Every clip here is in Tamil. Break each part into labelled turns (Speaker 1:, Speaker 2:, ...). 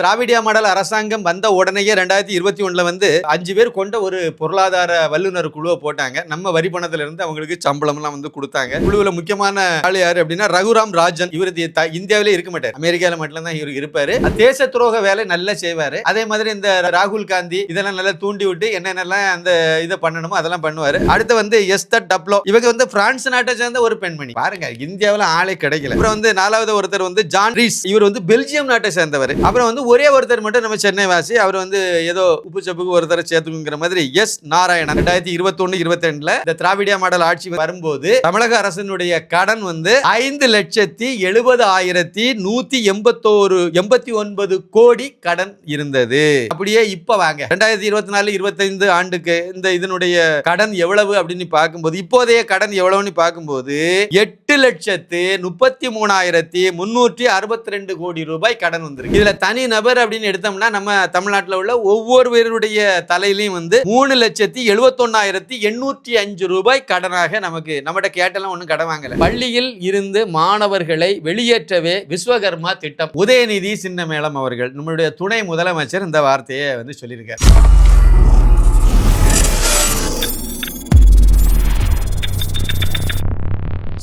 Speaker 1: திராவிடியா மாடல் அரசாங்கம் வந்த உடனேயே ரெண்டாயிரத்தி இருபத்தி ஒன்றில் வந்து அஞ்சு பேர் கொண்ட ஒரு பொருளாதார வல்லுநர் குழுவை போட்டாங்க. நம்ம வரி பணத்திலிருந்து அவங்களுக்கு சம்பளம்லாம் வந்து கொடுத்தாங்க. குழுவில் முக்கியமான ஆள் யார் அப்படின்னா ரகுராம் ராஜன். இவர் இந்தியாவிலே இருக்க மாட்டார். அமெரிக்காவில் மட்டும் தான் இவர் இருப்பார். தேச துரோக வேலை நல்லா செய்வார். அதே மாதிரி இந்த ராகுல் காந்தி இதெல்லாம் நல்லா தூண்டி விட்டு என்னென்னலாம் அந்த இதை பண்ணணுமோ அதெல்லாம் பண்ணுவார். அடுத்து வந்து எஸ்தர் டப்ளோ. இவங்க வந்து பிரான்ஸ் நாட்டை சேர்ந்த ஒரு பெண்மணி. பாருங்க இந்தியாவில் ஆளே கிடைக்கல. அப்புறம் வந்து நாலாவது ஒருத்தர் வந்து ஜான் ரீஸ். இவர் வந்து பெல்ஜியம் நாட்டை சேர்ந்தவர். அப்புறம் வந்து ஒரே ஒருத்தர் மட்டும் நம்ம சென்னை வாசி. அவர் வந்து ஏதோ உப்பு சப்புக்கு ஒருத்தரை சேர்த்துக்குங்கிற மாதிரி எஸ் நாராயணன். ரெண்டாயிரத்தி இருபத்தி ஒண்ணு இருபத்தி ரெண்டுல இந்த திராவிடியா மாடல் ஆட்சி வரும்போது தமிழக அரசினுடைய கடன் வந்து ஐந்து லட்சத்தி எழுபது ஆயிரத்தி நூத்தி எண்பத்தோரு எண்பத்தி ஒன்பது கோடி கடன் இருந்தது. அப்படியே இப்ப வாங்க. ரெண்டாயிரத்தி இருபத்தி நாலு இருபத்தைந்து ஆண்டுக்கு இந்த இதனுடைய கடன் எவ்வளவு அப்படின்னு பார்க்கும்போது இப்போதைய கடன் எவ்வளவுன்னு பார்க்கும்போது எட்டு லட்சத்து முப்பத்தி மூணாயிரத்தி முன்னூற்றி அறுபத்தி ரெண்டு கோடி ரூபாய் கடன் வந்திருக்கு. இதுல தனி நபர் அப்படின்னு எடுத்தோம்னா நம்ம தமிழ்நாட்டில் உள்ள ஒவ்வொருவருடைய தலையிலையும் வந்து மூணு லட்சத்தி எழுபத்தொன்னாயிரத்தி எண்ணூற்றி அஞ்சு ரூபாய் கடனாக நமக்கு நம்மகிட்ட கேட்டெல்லாம் ஒன்றும் கடன் வாங்கல. பள்ளியில் இருந்து மாணவர்களை வெளியேற்றவே விஸ்வகர்மா திட்டம். உதயநிதி சின்னமேளம் அவர்கள் நம்மளுடைய துணை முதலமைச்சர் இந்த வார்த்தையை வந்து சொல்லியிருக்காரு.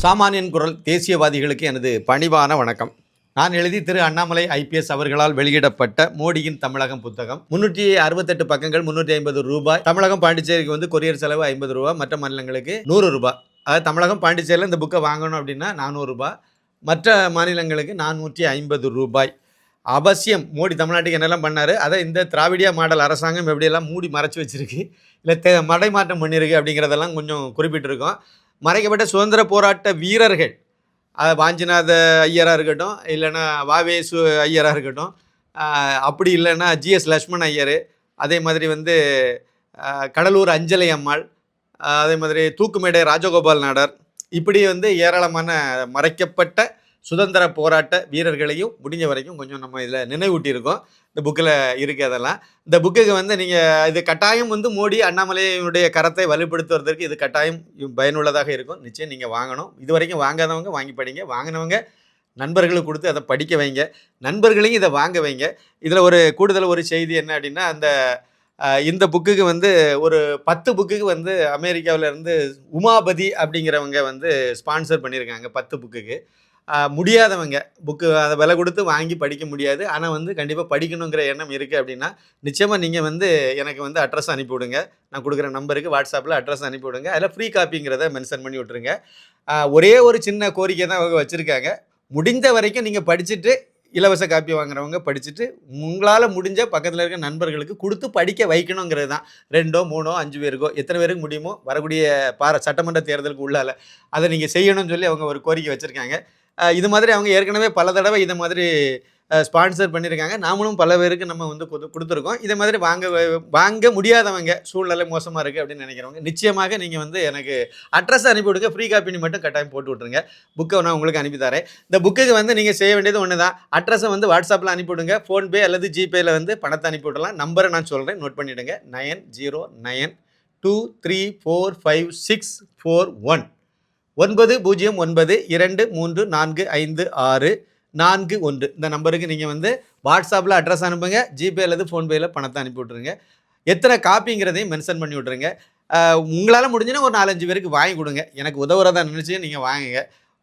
Speaker 1: சாமானியன் குரல் தேசியவாதிகளுக்கு எனது பணிவான வணக்கம். நான் எழுதி திரு அண்ணாமலை ஐபிஎஸ் அவர்களால் வெளியிடப்பட்ட மோடியின் தமிழகம் புத்தகம். முன்னூற்றி அறுபத்தெட்டு பக்கங்கள் முன்னூற்றி ஐம்பது ரூபாய். தமிழகம் பாண்டிச்சேரிக்கு வந்து கொரியர் செலவு ஐம்பது ரூபாய் மற்ற மாநிலங்களுக்கு நூறு ரூபாய். அதாவது தமிழகம் பாண்டிச்சேரியில் இந்த புக்கை வாங்கணும் அப்படின்னா நானூறுரூபா மற்ற மாநிலங்களுக்கு நானூற்றி ஐம்பது ரூபாய். அவசியம் மோடி தமிழ்நாட்டுக்கு என்னெல்லாம் பண்ணார் அதை இந்த திராவிடியா மாடல் அரசாங்கம் எப்படியெல்லாம் மூடி மறைச்சி வச்சிருக்கு இல்லை தே மடைமாற்றம் பண்ணியிருக்கு அப்படிங்கிறதெல்லாம் கொஞ்சம் குறிப்பிட்டிருக்கோம். மறைக்கப்பட்ட சுதந்திர போராட்ட வீரர்கள் அது வாஞ்சிநாத ஐயராக இருக்கட்டும் இல்லைன்னா வாவேசு ஐயராக இருக்கட்டும் அப்படி இல்லைன்னா ஜிஎஸ் லக்ஷ்மண் ஐயர் அதே மாதிரி வந்து கடலூர் அஞ்சலை அம்மாள் அதே மாதிரி தூக்குமேடை ராஜகோபால் நாடார் இப்படி வந்து ஏராளமான மறைக்கப்பட்ட சுதந்திர போராட்ட வீரர்களையும் முடிஞ்ச வரைக்கும் கொஞ்சம் நம்ம இதில் நினைவூட்டியிருக்கோம். இந்த புக்கில் இருக்குது அதெல்லாம். இந்த புக்குக்கு வந்து நீங்கள் இது கட்டாயம் வந்து மோடி அண்ணாமலையினுடைய கரத்தை வலுப்படுத்துவதற்கு இது கட்டாயம் பயனுள்ளதாக இருக்கும். நிச்சயம் நீங்கள் வாங்கணும். இது வரைக்கும் வாங்காதவங்க வாங்கி படிங்க. வாங்கினவங்க நண்பர்களுக்கு கொடுத்து அதை படிக்க வைங்க. நண்பர்களையும் இதை வாங்க வைங்க. இதில் ஒரு கூடுதல் ஒரு செய்தி என்ன அப்படின்னா அந்த இந்த புக்குக்கு வந்து ஒரு பத்து புக்குக்கு வந்து அமெரிக்காவிலேருந்து உமாபதி அப்படிங்கிறவங்க வந்து ஸ்பான்சர் பண்ணியிருக்காங்க பத்து புக்குக்கு முடியாதவங்க. புக்கு அதை விலை கொடுத்து வாங்கி படிக்க முடியாது. ஆனால் வந்து கண்டிப்பாக படிக்கணுங்கிற எண்ணம் இருக்குது அப்படின்னா நிச்சயமாக நீங்கள் வந்து எனக்கு வந்து அட்ரஸ் அனுப்பிவிடுங்க. நான் கொடுக்குற நம்பருக்கு வாட்ஸ்அப்பில் அட்ரஸ் அனுப்பிவிடுங்க. அதில் ஃப்ரீ காப்பிங்கிறத மென்ஷன் பண்ணி விட்ருங்க ஒரே ஒரு சின்ன கோரிக்கை தான் அவங்க வச்சுருக்காங்க. முடிந்த வரைக்கும் நீங்கள் படிச்சுட்டு இலவச காப்பி வாங்குறவங்க படிச்சுட்டு உங்களால் முடிஞ்ச பக்கத்தில் இருக்க நண்பர்களுக்கு கொடுத்து படிக்க வைக்கணுங்கிறது தான். ரெண்டோ மூணோ அஞ்சு பேருக்கோ எத்தனை பேருக்கு முடியுமோ வரக்கூடிய பார சட்டமன்ற தேர்தலுக்கு உள்ளால அதை நீங்கள் செய்யணும்னு சொல்லி அவங்க ஒரு கோரிக்கை வச்சுருக்காங்க. இது மாதிரி அவங்க ஏற்கனவே பல தடவை இதை மாதிரி ஸ்பான்சர் பண்ணியிருக்காங்க. நாமளும் பல பேருக்கு நம்ம வந்து கொடுத்துருக்கோம். இதை மாதிரி வாங்க வாங்க முடியாதவங்க சூழ்நிலை மோசமாக இருக்குது அப்படின்னு நினைக்கிறவங்க நிச்சயமாக நீங்கள் வந்து எனக்கு அட்ரஸ் அனுப்பி விடுங்க. ஃப்ரீ காப்பி மட்டும் கட்டாயம் போட்டு விட்ருங்க புக்கை நான் உங்களுக்கு அனுப்பி தரேன். இந்த புக்குக்கு வந்து நீங்கள் செய்ய வேண்டியது ஒன்று தான் அட்ரஸை வந்து வாட்ஸ்அப்பில் அனுப்பிவிடுங்க ஃபோன்பே அல்லது ஜிபேயில் வந்து பணத்தை அனுப்பி விடலாம். நம்பரை நான் சொல்கிறேன் நோட் பண்ணிவிடுங்க nine zero nine two three four five six four one. ஒன்பது பூஜ்ஜியம் ஒன்பது இரண்டு மூன்று நான்கு ஐந்து ஆறு நான்கு ஒன்று. இந்த நம்பருக்கு நீங்கள் வந்து வாட்ஸ்அப்பில் அட்ரஸ் அனுப்புங்க ஜிபே அல்லது ஃபோன்பேயில் பணத்தை அனுப்பி விட்ருங்க எத்தனை காப்பிங்கிறதையும் மென்ஷன் பண்ணி விட்ருங்க உங்களால் முடிஞ்சுன்னா ஒரு நாலஞ்சு பேருக்கு வாங்கி கொடுங்க. எனக்கு உதவுறதா நினச்சி நீங்கள் வாங்குங்க.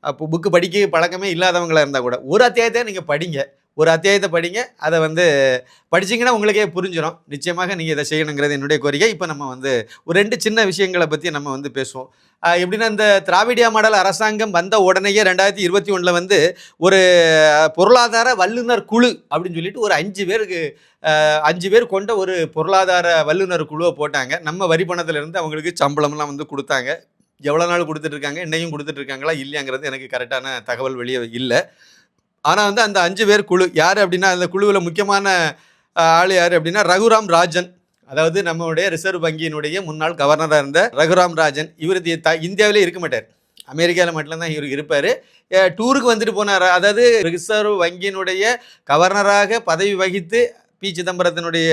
Speaker 1: அப்போ புக்கு படிக்க பழக்கமே இல்லாதவங்களாக இருந்தால் கூட. ஒரு அத்தியாயத்தை நீங்கள் படிங்க. ஒரு அத்தியாயத்தை படிங்க. அதை வந்து படிச்சிங்கன்னா உங்களுக்கே புரிஞ்சிடும் நிச்சயமாக நீங்கள் இதை செய்யணுங்கிறது என்னுடைய கோரிக்கை. இப்போ நம்ம வந்து ஒரு ரெண்டு சின்ன விஷயங்களை பற்றி நம்ம வந்து பேசுவோம். எப்படின்னா இந்த திராவிடியா மாடல் அரசாங்கம் வந்த உடனேயே ரெண்டாயிரத்தி இருபத்தி ஒன்றில் வந்து ஒரு பொருளாதார வல்லுநர் குழு அப்படின்னு சொல்லிட்டு ஒரு அஞ்சு பேருக்கு அஞ்சு பேர் கொண்ட ஒரு பொருளாதார வல்லுநர் குழுவை போட்டாங்க. நம்ம வரி பணத்துல இருந்து அவங்களுக்கு சம்பளம்லாம் வந்து கொடுத்தாங்க. எவ்வளோ நாள் கொடுத்துட்ருக்காங்க இன்னையும் இல்லையாங்கிறது எனக்கு கரெக்டான தகவல் வெளியே இல்லை. ஆனால் வந்து அந்த அஞ்சு பேர் குழு யார் அப்படின்னா அந்த குழுவில் முக்கியமான ஆள் யார் அப்படின்னா ரகுராம் ராஜன். அதாவது நம்மளுடைய ரிசர்வ் வங்கியினுடைய முன்னாள் கவர்னராக இருந்த ரகுராம் ராஜன். இவர் த இந்தியாவிலே இருக்க மாட்டார். அமெரிக்காவில் மட்டும்தான் இவர் இருப்பார். டூருக்கு வந்துட்டு போனார் அதாவது ரிசர்வ் வங்கியினுடைய கவர்னராக பதவி வகித்து பி சிதம்பரத்தினுடைய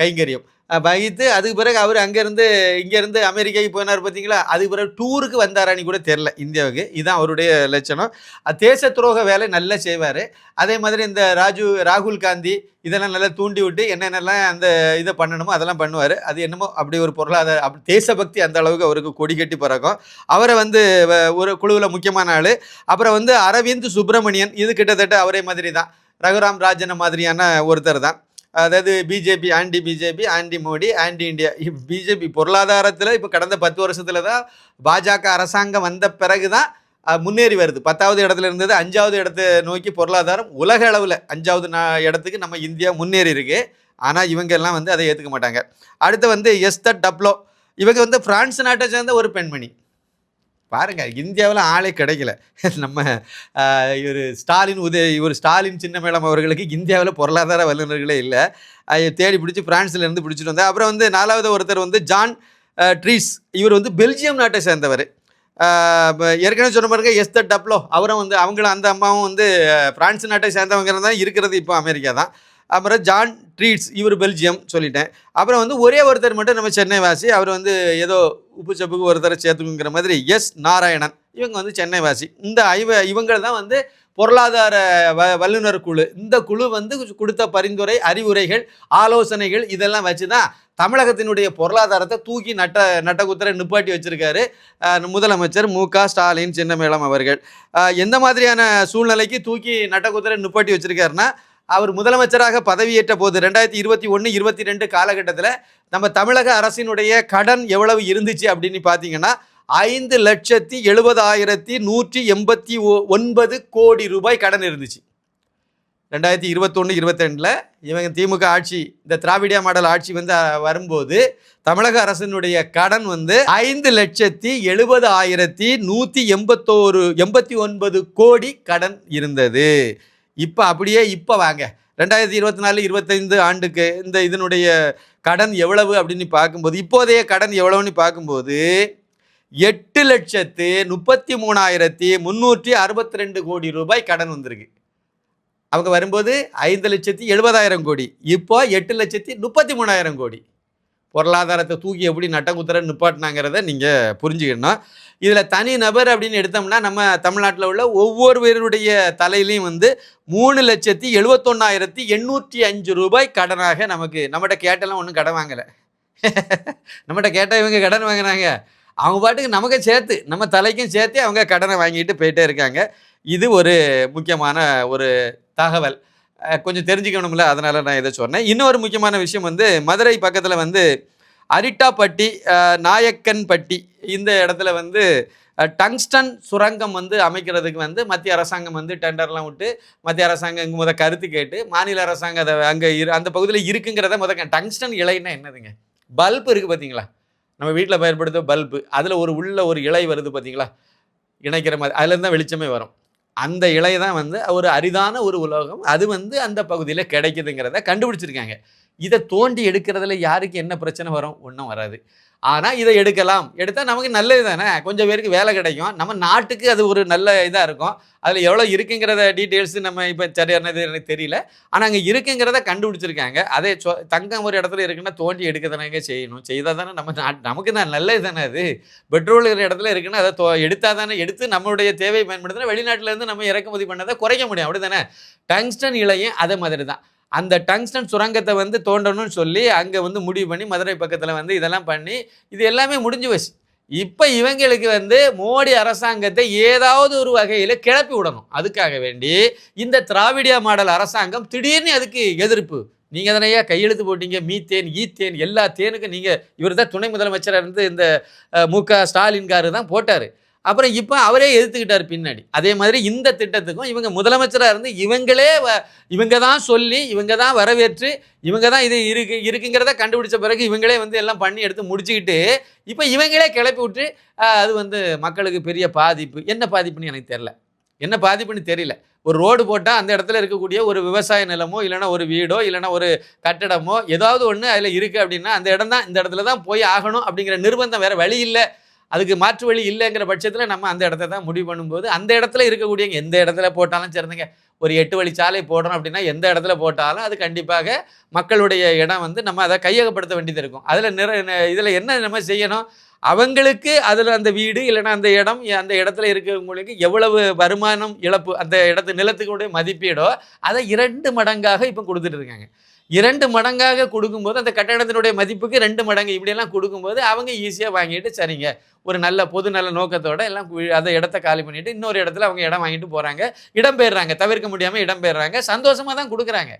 Speaker 1: கைங்கரியம். வகித்து அதுக்கு பிறகு அவர் அங்கேருந்து இங்கேருந்து அமெரிக்காவுக்கு போனார் பார்த்தீங்களா அதுக்கு பிறகு டூருக்கு வந்தாரான்னு கூட தெரில இந்தியாவுக்கு. இதுதான் அவருடைய லட்சணம். தேச துரோக வேலை நல்லா செய்வார். அதே மாதிரி இந்த ராஜு ராகுல் காந்தி இதெல்லாம் நல்லா தூண்டி விட்டு என்னென்னலாம் அந்த இதை பண்ணணுமோ அதெல்லாம் பண்ணுவார். அது என்னமோ அப்படி ஒரு பொருளாதார அப்படி தேசபக்தி அந்த அளவுக்கு அவருக்கு கொடி கட்டி பிறக்கும். அவரை வந்து வ- ஒரு குழுவில் முக்கியமான ஆள். அப்புறம் வந்து அரவிந்த் சுப்பிரமணியன் இது கிட்டத்தட்ட அவரே மாதிரி தான் ரகுராம் ராஜன மாதிரியான ஒருத்தர் தான் அதாவது BJP anti BJP anti Modi anti India BJP பொருளாதாரத்தில் இப்போ கடந்த பத்து வருஷத்துல தான் பாஜக அரசாங்கம் வந்த பிறகு தான் முன்னேறி வருது. பத்தாவது இடத்துல இருந்தது அஞ்சாவது இடத்தை நோக்கி பொருளாதாரம் உலக அளவில் அஞ்சாவது நா இடத்துக்கு நம்ம இந்தியா முன்னேறி இருக்கு. ஆனால் இவங்கெல்லாம் வந்து அதை ஏற்றுக்க மாட்டாங்க. அடுத்து வந்து எஸ்தர் டப்ளோ. இவங்க வந்து பிரான்ஸ் நாட்டை சேர்ந்த ஒரு பெண்மணி. பாருங்கள் இந்தியாவில் ஆளே கிடைக்கல. நம்ம இவர் ஸ்டாலின் உதய இவர் ஸ்டாலின் சின்னமேளம் அவர்களுக்கு இந்தியாவில் பொருளாதார வல்லுநர்களே இல்லை. தேடி பிடிச்சி ஃப்ரான்ஸ்லேருந்து பிடிச்சிட்டு வந்தார். அப்புறம் வந்து நாலாவது ஒருத்தர் வந்து ஜான் ட்ரீஸ். இவர் வந்து பெல்ஜியம் நாட்டை சேர்ந்தவர். ஏற்கனவே சொன்ன பாருங்க எஸ்தர் டப்ளோ. அவரும் வந்து அவங்களும் அந்த அம்மாவும் வந்து ஃப்ரான்ஸ் பிரான்ஸ் நாட்டை சேர்ந்தவங்க தான் இருக்கிறது இப்போ அமெரிக்கா தான். அப்புறம் ஜான் ட்ரீட்ஸ் இவர் பெல்ஜியம் சொல்லிட்டேன். அப்புறம் வந்து ஒரே ஒருத்தர் மட்டும் நம்ம சென்னை வாசி அவர் வந்து ஏதோ உப்பு சப்புக்கு ஒருத்தரை சேர்த்துக்குங்கிற மாதிரி எஸ் நாராயணன். இவங்க வந்து சென்னை வாசி. இந்த ஐவ இவங்க தான் வந்து பொருளாதார வ வல்லுநர் குழு. இந்த குழு வந்து கொடுத்த பரிந்துரை அறிவுரைகள் ஆலோசனைகள் இதெல்லாம் வச்சு தான் தமிழகத்தினுடைய பொருளாதாரத்தை தூக்கி நட்ட நட்டகுத்தரை நிப்பாட்டி வச்சுருக்காரு முதலமைச்சர் மு க ஸ்டாலின் சின்னமேளம் அவர்கள். எந்த மாதிரியான சூழ்நிலைக்கு தூக்கி நட்டகுத்தரை நிப்பாட்டி வச்சுருக்காருன்னா அவர் முதலமைச்சராக பதவியேற்ற போது ரெண்டாயிரத்தி இருபத்தி ஒன்று இருபத்தி ரெண்டு காலகட்டத்தில் நம்ம தமிழக அரசினுடைய கடன் எவ்வளவு இருந்துச்சு அப்படின்னு பார்த்தீங்கன்னா ஐந்து லட்சத்தி எழுபதாயிரத்தி நூற்றி எண்பத்தி ஒ- ஒன்பது கோடி ரூபாய் கடன் இருந்துச்சு. ரெண்டாயிரத்தி இருபத்தொன்று இருபத்திரெண்டில் இவங்க திமுக ஆட்சி இந்த திராவிடியா மாடல் ஆட்சி வந்து வரும்போது தமிழக அரசினுடைய கடன் வந்து ஐந்து லட்சத்தி எழுபது ஆயிரத்தி நூற்றி எண்பத்தோரு எண்பத்தி ஒன்பது கோடி கடன் இருந்தது. இப்போ அப்படியே இப்போ வாங்க. ரெண்டாயிரத்தி இருபத்தி நாலு இருபத்தைந்து ஆண்டுக்கு இந்த இதனுடைய கடன் எவ்வளவு அப்படின்னு பார்க்கும்போது இப்போதைய கடன் எவ்வளவுன்னு பார்க்கும்போது எட்டு லட்சத்து முப்பத்தி மூணாயிரத்தி முந்நூற்றி அறுபத்தி ரெண்டு கோடி ரூபாய் கடன் வந்திருக்கு. அவங்க வரும்போது ஐந்து லட்சத்தி எழுபதாயிரம் கோடி. இப்போ எட்டு லட்சத்தி முப்பத்தி மூணாயிரம் கோடி. பொருளாதாரத்தை தூக்கி எப்படி நட்டங்குத்தர நிப்பாட்டினாங்கிறத நீங்கள் புரிஞ்சுக்கணும். இதில் தனி நபர் அப்படின்னு எடுத்தோம்னா நம்ம தமிழ்நாட்டில் உள்ள ஒவ்வொருவருடைய தலையிலையும் வந்து மூணு லட்சத்தி எழுபத்தொன்னாயிரத்தி எண்ணூற்றி அஞ்சு ரூபாய் கடனாக நமக்கு நம்மகிட்ட கேட்டெல்லாம் ஒன்றும் கடன் வாங்கலை. நம்மகிட்ட கேட்டால் இவங்க கடன் வாங்குறாங்க. அவங்க பாட்டுக்கு நமக்கு சேர்த்து நம்ம தலைக்கும் சேர்த்து அவங்க கடனை வாங்கிட்டு போயிட்டே இருக்காங்க. இது ஒரு முக்கியமான ஒரு தகவல். கொஞ்சம் தெரிஞ்சுக்கணும்ல அதனால நான் இதை சொன்னேன். இன்னொரு முக்கியமான விஷயம் வந்து மதுரை பக்கத்தில் வந்து அரிட்டாப்பட்டி நாயக்கன்பட்டி இந்த இடத்துல வந்து டங்ஸ்டன் சுரங்கம் வந்து அமைக்கிறதுக்கு வந்து மத்திய அரசாங்கம் வந்து டெண்டர்லாம் விட்டு மத்திய அரசாங்கம் இங்கே முத கருத்து கேட்டு மாநில அரசாங்கம் அதை அங்கே இரு அந்த பகுதியில் இருக்குங்கிறத முத டங்ஸ்டன் இலைன்னா என்னதுங்க? பல்ப் இருக்குது பார்த்தீங்களா நம்ம வீட்டில் பயன்படுத்த பல்பு அதில் ஒரு உள்ள ஒரு இலை வருது பார்த்தீங்களா இணைக்கிற மாதிரி அதுலேருந்து தான் வெளிச்சமே வரும். அந்த இலை தான் வந்து ஒரு அரிதான ஒரு உலோகம் அது வந்து அந்த பகுதியில் கிடைக்குதுங்கிறத கண்டுபிடிச்சிருக்காங்க. இதை தோண்டி எடுக்கிறதுல யாருக்கு என்ன பிரச்சனை வரும்? ஒன்றும் வராது. ஆனால் இதை எடுக்கலாம். எடுத்தால் நமக்கு நல்லது தானே? கொஞ்சம் பேருக்கு வேலை கிடைக்கும். நம்ம நாட்டுக்கு அது ஒரு நல்ல இதாக இருக்கும். அதில் எவ்வளோ இருக்குங்கிறத டீட்டெயில்ஸ் நம்ம இப்போ சரியானது எனக்கு தெரியல. ஆனால் அங்கே இருக்குங்கிறத கண்டுபிடிச்சிருக்காங்க. அதே சொ தங்கம் ஒரு இடத்துல இருக்குன்னா தோண்டி எடுக்க தானேங்க செய்யணும். செய்தால் தானே நம்ம நாட் நமக்கு தான் நல்லது தானே அது? பெட்ரோல் இருக்கிற இடத்துல இருக்குன்னா அதை தோ எடுத்தால் தானே எடுத்து நம்மளுடைய தேவை பயன்படுத்தினா வெளிநாட்டிலேருந்து நம்ம இறக்குமதி பண்ணதை குறைக்க முடியும். அப்படி தானே டங்ஸ்டன் இலையும் அதே மாதிரி தான் அந்த டங்ஸ்டன் சுரங்கத்தை வந்து தோண்டணும்னு சொல்லி அங்கே வந்து முடிவு பண்ணி மதுரை பக்கத்தில் வந்து இதெல்லாம் பண்ணி இது எல்லாமே முடிஞ்சு போச்சு. இப்போ இவங்களுக்கு வந்து மோடி அரசாங்கத்தை ஏதாவது ஒரு வகையில் கிளப்பி விடணும். அதுக்காக வேண்டி இந்த திராவிடியா மாடல் அரசாங்கம் திடீர்னு அதுக்கு எதிர்ப்பு. நீங்கள் தானே கையெழுத்து போட்டீங்க. மீத்தேன் ஈத்தேன் எல்லா தேனுக்கும் நீங்கள் இவர் தான் துணை முதலமைச்சராக இருந்து இந்த மு க ஸ்டாலின்காரு தான் போட்டார். அப்புறம் இப்போ அவரே எதிர்த்துக்கிட்டார் பின்னாடி. அதே மாதிரி இந்த திட்டத்துக்கும் இவங்க முதலமைச்சராக இருந்து இவங்களே வ- இவங்க தான் சொல்லி இவங்க தான் வரவேற்று இவங்க தான் இது இருக்கு இருக்குங்கிறத கண்டுபிடிச்ச பிறகு இவங்களே வந்து எல்லாம் பண்ணி எடுத்து முடிச்சுக்கிட்டு இப்போ இவங்களே கிளப்பி விட்டு அது வந்து மக்களுக்கு பெரிய பாதிப்பு. என்ன பாதிப்புன்னு எனக்கு தெரில என்ன பாதிப்புன்னு தெரியல. ஒரு ரோடு போட்டால் அந்த இடத்துல இருக்கக்கூடிய ஒரு விவசாய நிலமோ இல்லைன்னா ஒரு வீடோ இல்லைன்னா ஒரு கட்டடமோ ஏதாவது ஒன்று அதில் இருக்குது அப்படின்னா அந்த இடம் தான் இந்த இடத்துல தான் போய் ஆகணும் அப்படிங்கிற நிர்பந்தம் வேறு வழி இல்லை. அதுக்கு மாற்று வழி இல்லைங்கிற பட்சத்தில் நம்ம அந்த இடத்த தான் முடிவு பண்ணும்போது அந்த இடத்துல இருக்கக்கூடியவங்க எந்த இடத்துல போட்டாலும் சிறந்தங்க ஒரு எட்டு வழி சாலை போடுறோம் அப்படின்னா எந்த இடத்துல போட்டாலும் அது கண்டிப்பாக மக்களுடைய இடம் வந்து நம்ம அதை கையகப்படுத்த வேண்டியது இருக்கும். அதில் நிற இதில் என்ன நம்ம செய்யணும்? அவங்களுக்கு அதில் அந்த வீடு இல்லைன்னா அந்த இடம் அந்த இடத்துல இருக்கிறவங்களுக்கு எவ்வளவு வருமானம் இழப்பு அந்த இடத்து நிலத்துக்குடைய மதிப்பீடோ அதை இரண்டு மடங்காக இப்போ கொடுத்துட்டு இருக்காங்க. இரண்டு மடங்காக கொடுக்கும்போது அந்த கட்டடத்தினுடைய மதிப்புக்கு ரெண்டு மடங்கு இப்படியெல்லாம் கொடுக்கும்போது அவங்க ஈஸியாக வாங்கிட்டு சரிங்க. ஒரு நல்ல பொது நல்ல நோக்கத்தோட எல்லாம் அதை அந்த இடத்த காலி பண்ணிட்டு இன்னொரு இடத்துல அவங்க இடம் வாங்கிட்டு போகிறாங்க இடம் பெயர்றாங்க. தவிர்க்க முடியாமல் இடம் பெயர்றாங்க. சந்தோஷமாக தான் கொடுக்குறாங்க.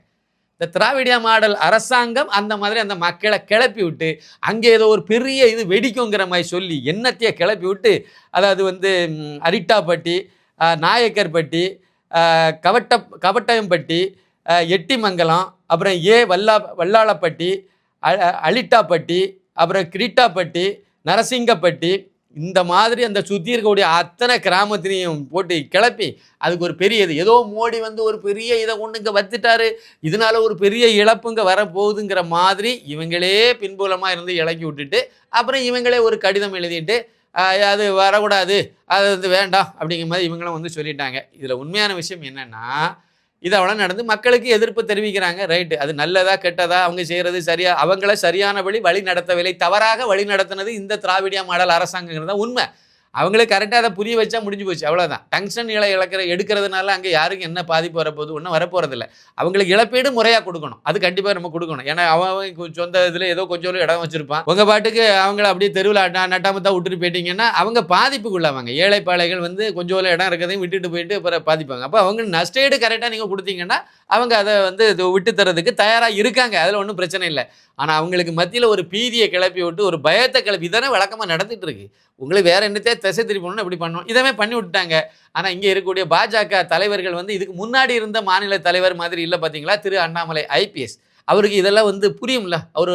Speaker 1: இந்த திராவிடியா மாடல் அரசாங்கம் அந்த மாதிரி அந்த மக்களை கிளப்பி விட்டு அங்கே ஏதோ ஒரு பெரிய இது வெடிக்குங்கிற மாதிரி சொல்லி எண்ணத்தையே கிளப்பி விட்டு அதாவது வந்து அரிட்டாப்பட்டி நாயக்கர்பட்டி கவட்ட கவட்டயம்பட்டி எட்டிமங்கலம் அப்புறம் ஏ வல்லா வல்லாளப்பட்டி அ- அலிட்டாப்பட்டி அப்புறம் கிரீட்டாப்பட்டி நரசிங்கப்பட்டி இந்த மாதிரி அந்த சுற்றி இருக்கக்கூடிய அத்தனை கிராமத்திலையும் போட்டு கிளப்பி அதுக்கு ஒரு பெரிய இது. ஏதோ மோடி வந்து ஒரு பெரிய இதை கொண்டு இங்கே வத்துட்டாரு. இதனால ஒரு பெரிய இழப்புங்க வரப்போகுதுங்கிற மாதிரி இவங்களே பின்புலமாக இருந்து இலக்கி விட்டுட்டு அப்புறம் இவங்களே ஒரு கடிதம் எழுதிட்டு அது வரக்கூடாது அது வந்து வேண்டாம் அப்படிங்கிற மாதிரி இவங்களும் வந்து சொல்லிட்டாங்க. இதில் உண்மையான விஷயம் என்னென்னா இதெல்லாம் நடந்து மக்களுக்கு எதிர்ப்பு தெரிவிக்கிறாங்க. ரைட்டு அது நல்லதா கெட்டதா அவங்க செய்கிறது சரியா அவங்கள சரியானபடி வழி நடத்தவில்லை தவறாக வழி நடத்தினது இந்த திராவிடியா மாடல் அரசாங்கங்கிறது தான் உண்மை. அவங்களே கரெக்டாக அதை புரிய வச்சா முடிஞ்சு போச்சு. அவ்வளோதான் டங்ஷன் இலை இழக்கிற எடுக்கிறதுனால அங்கே யாருக்கும் என்ன பாதிப்பு வரப்போகுது? ஒன்றும் வரப்போகிறதில்ல அவங்களுக்கு இழப்பீடு முறையாக கொடுக்கணும். அது கண்டிப்பாக நம்ம கொடுக்கணும். ஏன்னா அவன் அவன் சொந்த இதில் ஏதோ கொஞ்சம் இடம் வச்சிருப்பான். உங்கள் பாட்டுக்கு அவங்கள அப்படியே தெருவில் நட்டாமத்தான் விட்டுட்டு போயிட்டீங்கன்னா அவங்க பாதிப்புக்குள்ளாவாங்க. ஏழைப்பாளைகள் வந்து கொஞ்சம் இடம் இருக்கிறதையும் விட்டுட்டு போயிட்டு அப்புறம் பாதிப்பாங்க. அப்போ அவங்க நஷ்டஈடு கரெக்டாக நீங்கள் கொடுத்தீங்கன்னா அவங்க அதை வந்து இது விட்டு தரதுக்கு தயாராக இருக்காங்க. அதில் ஒன்றும் பிரச்சனை இல்லை. ஆனால் அவங்களுக்கு மத்தியில் ஒரு பீதியை கிளப்பி விட்டு ஒரு பயத்தை கிளப்பி இதானே வழக்கமாக நடந்துட்டு இருக்கு. உங்களுக்கு வேற என்னத்தையே திசை திருப்பணும்னு இப்படி பண்ணணும்? இதமே பண்ணி விட்டாங்க ஆனால் இங்கே இருக்கக்கூடிய பாஜக தலைவர்கள் வந்து இதுக்கு முன்னாடி இருந்த மாநில தலைவர் மாதிரி இல்லை பார்த்தீங்களா திரு அண்ணாமலை ஐபிஎஸ் அவருக்கு இதெல்லாம் வந்து புரியும்ல? அவர்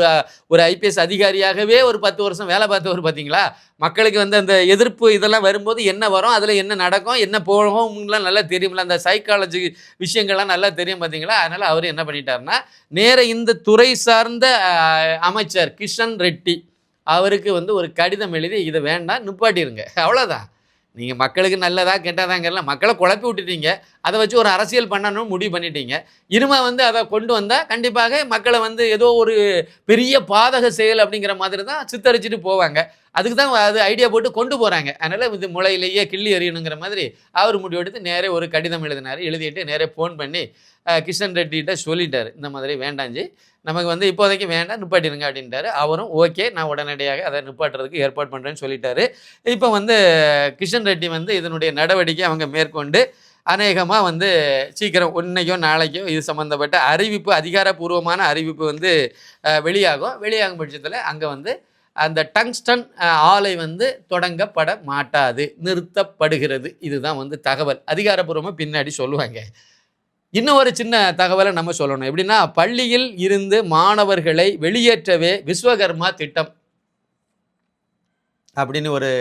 Speaker 1: ஒரு ஐபிஎஸ் அதிகாரியாகவே ஒரு பத்து வருஷம் வேலை பார்த்தவர் பார்த்தீங்களா? மக்களுக்கு வந்து அந்த எதிர்ப்பு இதெல்லாம் வரும்போது என்ன வரும்? அதில் என்ன நடக்கும்? என்ன போகும்லாம் நல்லா தெரியும்ல? அந்த சைக்காலஜி விஷயங்கள்லாம் நல்லா தெரியும் பார்த்தீங்களா? அதனால் அவர் என்ன பண்ணிட்டாருன்னா நேர இந்த துறை சார்ந்த அமைச்சர் கிஷன் ரெட்டி அவருக்கு வந்து ஒரு கடிதம் எழுதி இதை வேண்டாம் நிப்பாட்டிருங்க. அவ்வளோதான் நீங்கள் மக்களுக்கு நல்லதா கெட்டதாங்கிறல மக்களை குழப்பி விட்டுட்டீங்க. அதை வச்சு ஒரு அரசியல் பண்ணணும்னு முடிவு பண்ணிட்டீங்க. இனிமே வந்து அதை கொண்டு வந்தால் கண்டிப்பாக மக்களை வந்து ஏதோ ஒரு பெரிய பாதக செயல் அப்படிங்கிற மாதிரி தான் சித்தரிச்சுட்டு போவாங்க. அதுக்கு தான் அது ஐடியா போட்டு கொண்டு போகிறாங்க அதனால் இது முளையிலேயே கிள்ளி எறியணுங்கிற மாதிரி அவர் முடிவெடுத்து நேரே ஒரு கடிதம் எழுதினார். எழுதிட்டு நேரே ஃபோன் பண்ணி கிஷன் ரெட்டிகிட்ட சொல்லிட்டார் இந்த மாதிரி வேண்டாஞ்சி நமக்கு வந்து இப்போதைக்கு வேண்டாம் நிப்பாட்டிருங்க அப்படின்ட்டாரு. அவரும் ஓகே நான் உடனடியாக அதை நிப்பாட்டுறதுக்கு ஏற்பாடு பண்ணுறேன்னு சொல்லிட்டாரு. இப்போ வந்து கிஷன் ரெட்டி வந்து இதனுடைய நடவடிக்கை அவங்க மேற்கொண்டு அநேகமாக வந்து சீக்கிரம் இன்னைக்கோ நாளைக்கோ இது சம்மந்தப்பட்ட அறிவிப்பு அதிகாரப்பூர்வமான அறிவிப்பு வந்து வெளியாகும். வெளியாகும் பட்சத்தில் அங்கே வந்து அந்த டங்ஸ்டன் ஆலை வந்து தொடங்கப்பட மாட்டாது நிறுத்தப்படுகிறது. இதுதான் வந்து தகவல். அதிகாரப்பூர்வமாக பின்னாடி சொல்லுவாங்க. இன்னும் ஒரு சின்ன தகவலை நம்ம சொல்லணும். எப்படின்னா பள்ளியில் இருந்து மாணவர்களை வெளியேற்றவே விஸ்வகர்மா திட்டம் அப்படின்னு ஒரு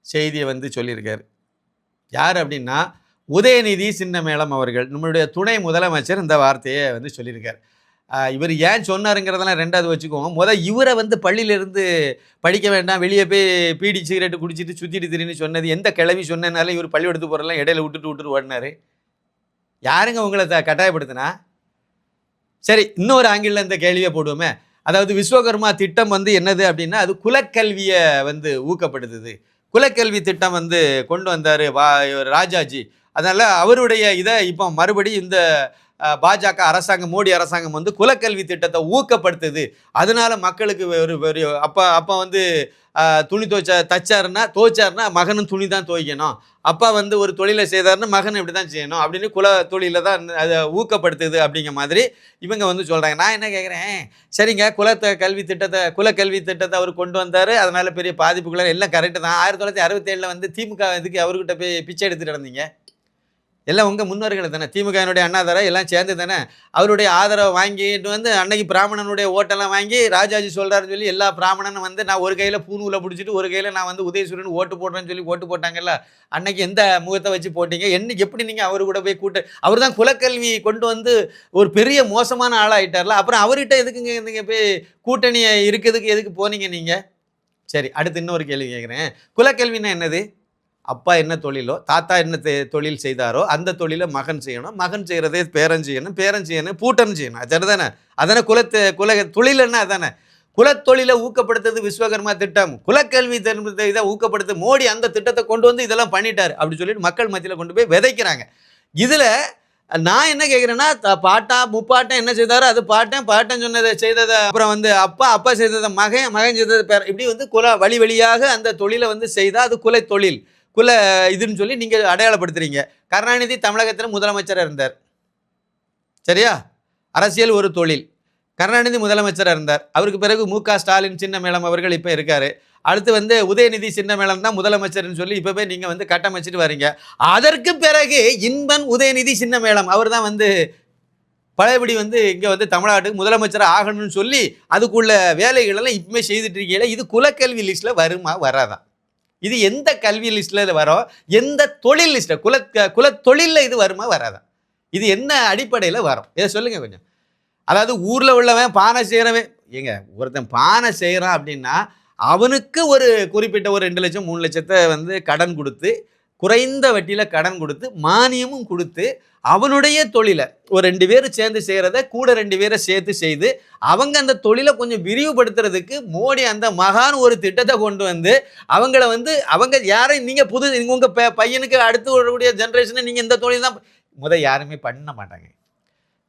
Speaker 1: செய்தியை வந்து சொல்லியிருக்காரு. யார் அப்படின்னா உதயநிதி சின்னமேளம் அவர்கள் நம்மளுடைய துணை முதலமைச்சர் இந்த வார்த்தையை வந்து சொல்லியிருக்கார். இவர் ஏன் சொன்னாருங்கிறதெல்லாம் ரெண்டாவது வச்சுக்கோங்க. முத இவரை வந்து பள்ளியிலேருந்து படிக்க வேண்டாம் வெளியே போய் பீடி சிகரெட்டு குடிச்சிட்டு சுற்றிட்டு திரின்னு சொன்னது எந்த கிளவி சொன்னனால இவர் பள்ளிக்கூடத்துக்கு போகிறலாம் இடையில விட்டுட்டு விட்டுட்டு ஓடினாரு. யாருங்க உங்களை த கட்டாயப்படுத்தினா? சரி இன்னொரு ஆங்கிளில் இந்த கேள்வியை போடுவோமே. அதாவது விஸ்வகர்மா திட்டம் வந்து என்னது அப்படின்னா அது குலக்கல்வியை வந்து ஊக்கப்படுத்துது. குலக்கல்வி திட்டம் வந்து கொண்டு வந்தார் வா இவர் ராஜாஜி. அதனால் அவருடைய இதை இப்போ மறுபடியும் இந்த பாஜக அரசாங்கம் மோடி அரசாங்கம் வந்து குலக்கல்வி திட்டத்தை ஊக்கப்படுத்துது. அதனால மக்களுக்கு ஒரு ஒரு அப்போ அப்போ வந்து துணி துவைச்ச தச்சாருன்னா துவைச்சாருன்னா மகனும் துணி தான் துவைக்கணும். அப்பா வந்து ஒரு தொழிலை செய்தாருன்னா மகன் இப்படி தான் செய்யணும் அப்படின்னு குல தொழிலை தான் அதை ஊக்கப்படுத்துது அப்படிங்கிற மாதிரி இவங்க வந்து சொல்கிறாங்க நான் என்ன கேட்குறேன் சரிங்க குலத்த கல்வி திட்டத்தை குலக்கல்வி திட்டத்தை அவர் கொண்டு வந்தார். அதனால் பெரிய பாதிப்புகளை எல்லாம் கரெக்டு தான். ஆயிரத்தி தொள்ளாயிரத்தி அறுபத்தேழில் வந்து திமுக இதுக்கு அவர்கிட்ட போய் பிச்சை எடுத்துகிட்டு இருந்தீங்க எல்லாம் உங்கள் முன்னோர்கள் தானே? திமுகனுடைய அண்ணாதாரா? எல்லாம் சேர்ந்து தானே? அவருடைய ஆதரவை வாங்கிட்டு வந்து அன்னைக்கு பிராமணனுடைய ஓட்டெல்லாம் வாங்கி ராஜாஜி சொல்கிறாருன்னு சொல்லி எல்லா பிராமணனும் வந்து நான் ஒரு கையில் பூநூலை பிடிச்சிட்டு ஒரு கையில் நான் வந்து உதயசூரன் ஓட்டு போடுறேன்னு சொல்லி ஓட்டு போட்டாங்கல்ல? அன்னைக்கு எந்த முகத்தை வச்சு போட்டீங்க? என்ன எப்படி நீங்கள் அவர் கூட போய் கூட்டு அவர் தான் குலக்கல்வி கொண்டு வந்து ஒரு பெரிய மோசமான ஆளாகிட்டார்ல அப்புறம் அவர்கிட்ட எதுக்குங்க இங்கே போய் கூட்டணி இருக்குதுக்கு எதுக்கு போனீங்க நீங்கள் சரி அடுத்து இன்னொரு கேள்வி கேட்குறேன் குலக்கல்வின்னா என்னது? அப்பா என்ன தொழிலோ தாத்தா என்ன தொழில் செய்தாரோ அந்த தொழிலை மகன் செய்யணும். மகன் செய்கிறதே பேரன் செய்யணும். பேரன் செய்யணும் பூட்டன் செய்யணும். அதுதானே அதானே குலத்து குல தொழில் என்ன அதானே? குலத்தொழிலை ஊக்கப்படுத்துறது விஸ்வகர்மா திட்டம். குலக்கல்வி திட்டத்தை இதை ஊக்கப்படுத்து மோடி அந்த திட்டத்தை கொண்டு வந்து இதெல்லாம் பண்ணிட்டார் அப்படின்னு சொல்லிட்டு மக்கள் மத்தியில் கொண்டு போய் விதைக்கிறாங்க. இதில் நான் என்ன கேட்குறேன்னா பாட்டா முப்பாட்டம் என்ன செய்தாரோ அது பாட்டன் பாட்டன் சொன்னதை செய்ததை அப்புறம் வந்து அப்பா அப்பா செய்ததை மகன் மகன் செய்ததை பேர இப்படி வந்து குல வழி வழியாக அந்த தொழிலை வந்து செய்தால் அது குலை தொழில். குல இதுன்னு சொல்லி நீங்கள் அடையாளப்படுத்துறீங்க. கருணாநிதி தமிழகத்தில் முதலமைச்சராக இருந்தார். சரியா? அரசியல் ஒரு தொழில். கருணாநிதி முதலமைச்சராக இருந்தார். அவருக்கு பிறகு மு க ஸ்டாலின் சின்ன மேளம் அவர்கள் இப்போ இருக்கார். அடுத்து வந்து உதயநிதி சின்ன மேளம் தான் முதலமைச்சர்னு சொல்லி இப்போ போய் நீங்கள் வந்து கட்டமைச்சிட்டு வரீங்க. அதற்கு பிறகு இன்பன் உதயநிதி சின்ன மேளம் அவர் தான் வந்து பழையபடி வந்து இங்கே வந்து தமிழ்நாட்டுக்கு முதலமைச்சர் ஆகணும்னு சொல்லி அதுக்குள்ள வேலைகளெல்லாம் இப்பவுமே செய்துட்டு இருக்கீங்களே இது குலக்கல்வி லிஸ்ட்டில் வருமா வராதான் இது எந்த கல்வி லிஸ்ட்டில் வரும் எந்த தொழில் லிஸ்ட்டில் குல குல தொழிலில் இது வருமா வராதா? இது என்ன அடிப்படையில் வரும்? இதை சொல்லுங்கள் கொஞ்சம். அதாவது ஊரில் உள்ளவன் பானை செய்கிறவன் ஏங்க ஒருத்தன் பானை செய்கிறான் அப்படின்னா அவனுக்கு ஒரு குறிப்பிட்ட ஒரு ரெண்டு லட்சம் மூணு லட்சத்தை வந்து கடன் கொடுத்து குறைந்த வட்டியில் கடன் கொடுத்து மானியமும் கொடுத்து அவனுடைய தொழிலை ஒரு ரெண்டு பேர் சேர்ந்து செய்கிறத கூட ரெண்டு பேரை சேர்த்து செய்து அவங்க அந்த தொழிலை கொஞ்சம் விரிவுபடுத்துறதுக்கு மோடி அந்த மகான் ஒரு திட்டத்தை கொண்டு வந்து அவங்கள வந்து அவங்க யாரையும் நீங்கள் புது உங்கள் ப பையனுக்கு அடுத்து வரக்கூடிய ஜென்ரேஷனை நீங்கள் இந்த தொழில் தான் முத யாருமே பண்ண மாட்டாங்க.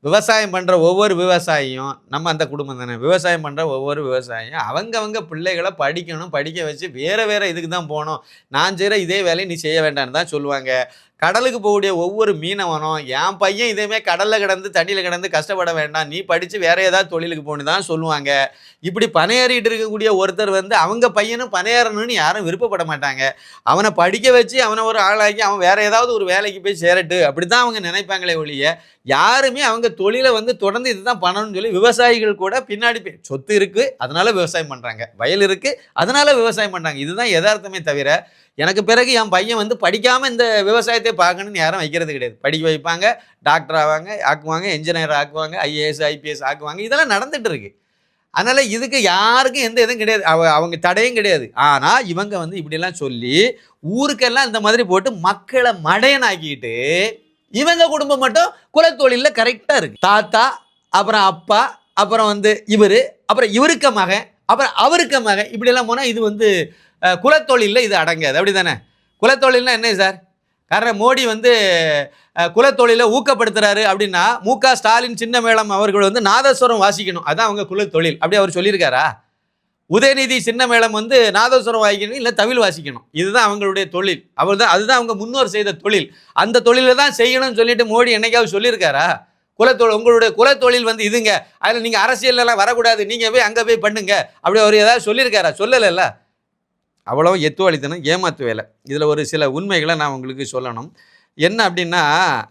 Speaker 1: விவசாயம் பண்ணுற ஒவ்வொரு விவசாயியும் நம்ம அந்த குடும்பம் தானே? விவசாயம் பண்ணுற ஒவ்வொரு விவசாயியும் அவங்கவங்க பிள்ளைகளை படிக்கணும் படிக்க வச்சு வேறு வேறு இதுக்கு தான் போகணும். நான் செய்கிற இதே வேலையை நீ செய்ய வேண்டாம்னு தான் சொல்லுவாங்க. கடலுக்கு போகக்கூடிய ஒவ்வொரு மீனவனும் என் பையன் இதேமே கடலில் கிடந்து தண்ணியில் கிடந்து கஷ்டப்பட வேண்டாம். நீ படித்து வேற ஏதாவது தொழிலுக்கு போகணும் தான் சொல்லுவாங்க. இப்படி பணையேறிட்டு இருக்கக்கூடிய ஒருத்தர் வந்து அவங்க பையனும் பணையேறணும்னு யாரும் விருப்பப்பட மாட்டாங்க. அவனை படிக்க வச்சு அவனை ஒரு ஆளாக்கி அவன் வேற ஏதாவது ஒரு வேலைக்கு போய் சேரட்டு. அப்படி தான் அவங்க நினைப்பாங்களே ஒழிய யாருமே அவங்க தொழிலை வந்து தொடர்ந்து இதுதான் பண்ணணும்னு சொல்லி விவசாயிகள் கூட பின்னாடி சொத்து இருக்குது அதனால விவசாயம் பண்ணுறாங்க வயல் இருக்குது அதனால விவசாயம் பண்ணுறாங்க இதுதான் யதார்த்தமே தவிர எனக்கு பிறகு என் பையன் வந்து படிக்காமல் இந்த விவசாயத்தை பார்க்கணும்னு யாரும் வைக்கிறது கிடையாது. படிக்க வைப்பாங்க டாக்டர் ஆவாங்க ஆக்குவாங்க என்ஜினியர் ஆக்குவாங்க ஐஏஎஸ் ஐபிஎஸ் ஆக்குவாங்க. இதெல்லாம் நடந்துட்டு இருக்கு. அதனால் இதுக்கு யாருக்கும் எந்த இதுவும் கிடையாது. அவ அவங்க தடையும் கிடையாது. ஆனால் இவங்க வந்து இப்படிலாம் சொல்லி ஊருக்கெல்லாம் இந்த மாதிரி போட்டு மக்களை மடையனாக்கிட்டு இவங்க குடும்பம் மட்டும் குலத்தொழிலில் கரெக்டாக இருக்கு. தாத்தா அப்புறம் அப்பா அப்புறம் வந்து இவர் அப்புறம் இவருக்க மகன் அப்புறம் அவருக்க மகன். இப்படியெல்லாம் போனால் இது வந்து குலத்தொழிலில் இது அடங்காது. அப்படி தானே குலத்தொழில்னா என்ன சார்? காரணம் மோடி வந்து குலத்தொழிலை ஊக்கப்படுத்துறாரு அப்படின்னா மு க ஸ்டாலின் சின்ன மேளம் அவர்கள் வந்து நாதஸ்வரம் வாசிக்கணும். அதான் அவங்க குலத்தொழில். அப்படி அவர் சொல்லியிருக்காரா? உதயநிதி சின்ன மேளம் வந்து நாதஸ்வரம் வாசிக்கணும் இல்லை தமிழ் வாசிக்கணும். இதுதான் அவங்களுடைய தொழில். அவர் தான் அதுதான் அவங்க முன்னோர் செய்த தொழில். அந்த தொழிலை தான் செய்யணும்னு சொல்லிட்டு மோடி என்னைக்காவது சொல்லியிருக்காரா? குலத்தொழில் உங்களுடைய குலத்தொழில் வந்து இதுங்க. அதில் நீங்கள் அரசியல்லாம் வரக்கூடாது. நீங்கள் போய் அங்கே போய் பண்ணுங்க. அப்படி அவர் ஏதாவது சொல்லியிருக்காரா? சொல்லலைல்ல? அவ்வளோ எத்து எத்துவழித்தனம் ஏமாத்து வேலை. இதில் ஒரு சில உண்மைகளை நான் உங்களுக்கு சொல்லணும். என்ன அப்படின்னா